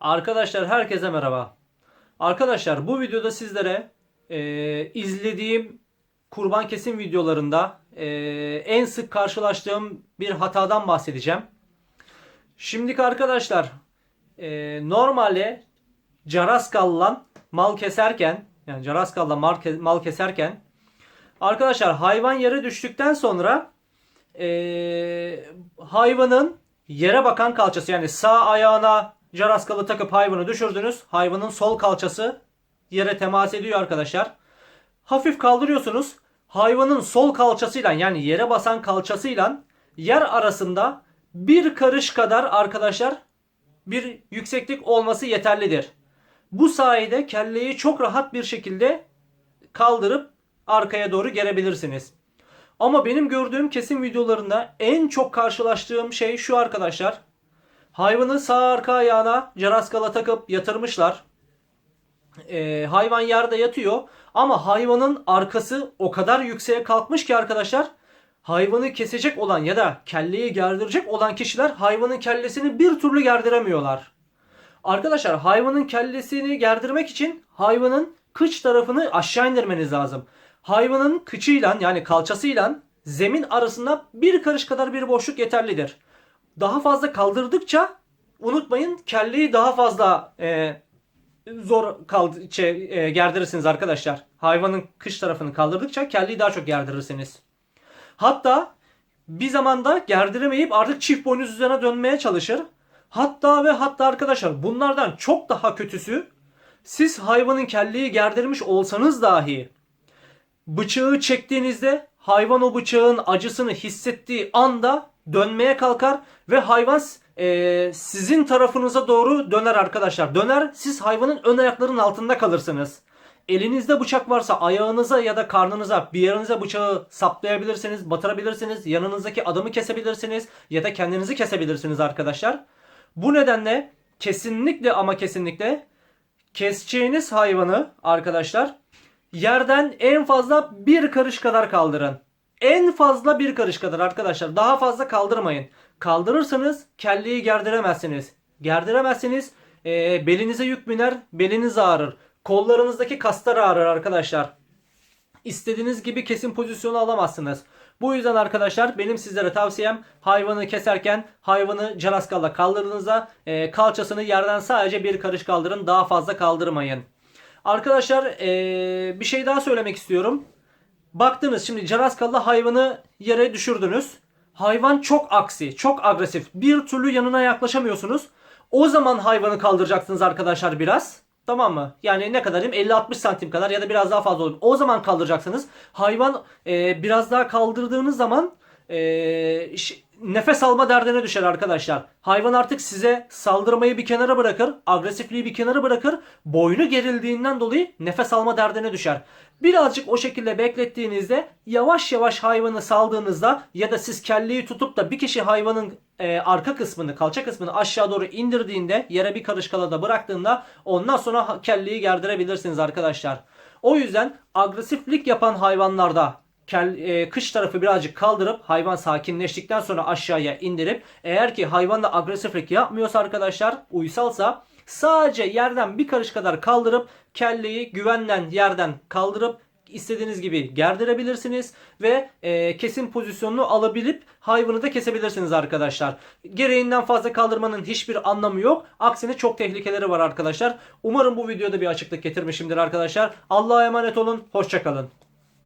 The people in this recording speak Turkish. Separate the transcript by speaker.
Speaker 1: Arkadaşlar herkese merhaba. Arkadaşlar bu videoda sizlere e, izlediğim kurban kesim videolarında e, en sık karşılaştığım bir hatadan bahsedeceğim. Şimdiki arkadaşlar e, normalde caraskallan mal keserken yani caraskallan mal, ke- mal keserken arkadaşlar hayvan yere düştükten sonra e, hayvanın yere bakan kalçası yani sağ ayağına caraskalı takıp hayvanı düşürdünüz. Hayvanın sol kalçası yere temas ediyor arkadaşlar. Hafif kaldırıyorsunuz. Hayvanın sol kalçasıyla yani yere basan kalçasıyla yer arasında bir karış kadar arkadaşlar bir yükseklik olması yeterlidir. Bu sayede kelleyi çok rahat bir şekilde kaldırıp arkaya doğru gerebilirsiniz. Ama benim gördüğüm kesim videolarında en çok karşılaştığım şey şu arkadaşlar. Hayvanı sağ arka ayağına caraskala takıp yatırmışlar. Ee, hayvan yerde yatıyor ama hayvanın arkası o kadar yükseğe kalkmış ki arkadaşlar hayvanı kesecek olan ya da kelleyi gerdirecek olan kişiler hayvanın kellesini bir türlü gerdiremiyorlar. Arkadaşlar hayvanın kellesini gerdirmek için hayvanın kıç tarafını aşağı indirmeniz lazım. Hayvanın kıçıyla yani kalçasıyla zemin arasında bir karış kadar bir boşluk yeterlidir. Daha fazla kaldırdıkça unutmayın kelleyi daha fazla e, zor kaldı, şey, e, gerdirirsiniz arkadaşlar. Hayvanın kıç tarafını kaldırdıkça kelleyi daha çok gerdirirsiniz. Hatta bir zamanda gerdiremeyip artık çift boynuz üzerine dönmeye çalışır. Hatta ve hatta arkadaşlar bunlardan çok daha kötüsü siz hayvanın kelleyi gerdirmiş olsanız dahi bıçağı çektiğinizde hayvan o bıçağın acısını hissettiği anda dönmeye kalkar ve hayvan e, sizin tarafınıza doğru döner arkadaşlar. Döner siz hayvanın ön ayaklarının altında kalırsınız. Elinizde bıçak varsa ayağınıza ya da karnınıza bir yerinize bıçağı saplayabilirsiniz, batırabilirsiniz, yanınızdaki adamı kesebilirsiniz ya da kendinizi kesebilirsiniz arkadaşlar. Bu nedenle kesinlikle ama kesinlikle keseceğiniz hayvanı arkadaşlar yerden en fazla bir karış kadar kaldırın. En fazla bir karış kadar arkadaşlar. Daha fazla kaldırmayın. Kaldırırsanız kelleyi gerdiremezsiniz. Gerdiremezsiniz. Ee, belinize yük biner, beliniz ağrır. Kollarınızdaki kaslar ağrır arkadaşlar. İstediğiniz gibi kesim pozisyonu alamazsınız. Bu yüzden arkadaşlar benim sizlere tavsiyem hayvanı keserken hayvanı canaskalla kaldırdığınızda e, kalçasını yerden sadece bir karış kaldırın. Daha fazla kaldırmayın. Arkadaşlar e, bir şey daha söylemek istiyorum. Baktınız şimdi caraskallı hayvanı yere düşürdünüz. Hayvan çok aksi, çok agresif. Bir türlü yanına yaklaşamıyorsunuz. O zaman hayvanı kaldıracaksınız arkadaşlar biraz. Tamam mı? Yani ne kadar diyeyim 50-60 santim kadar ya da biraz daha fazla olur. O zaman kaldıracaksınız. Hayvan e, biraz daha kaldırdığınız zaman e, nefes alma derdine düşer arkadaşlar. Hayvan artık size saldırmayı bir kenara bırakır. Agresifliği bir kenara bırakır. Boynu gerildiğinden dolayı nefes alma derdine düşer. Birazcık o şekilde beklettiğinizde yavaş yavaş hayvanı saldığınızda ya da siz kelleyi tutup da bir kişi hayvanın e, arka kısmını kalça kısmını aşağı doğru indirdiğinde yere bir karış kalada bıraktığında ondan sonra kelleyi gerdirebilirsiniz arkadaşlar. O yüzden agresiflik yapan hayvanlarda e, kış tarafı birazcık kaldırıp hayvan sakinleştikten sonra aşağıya indirip eğer ki hayvan da agresiflik yapmıyorsa arkadaşlar uysalsa sadece yerden bir karış kadar kaldırıp kelleyi güvenden yerden kaldırıp istediğiniz gibi gerdirebilirsiniz ve e, kesim pozisyonunu alabilip hayvanı da kesebilirsiniz arkadaşlar. Gereğinden fazla kaldırmanın hiçbir anlamı yok. Aksine çok tehlikeleri var arkadaşlar. Umarım bu videoda bir açıklık getirmişimdir arkadaşlar. Allah'a emanet olun. Hoşçakalın.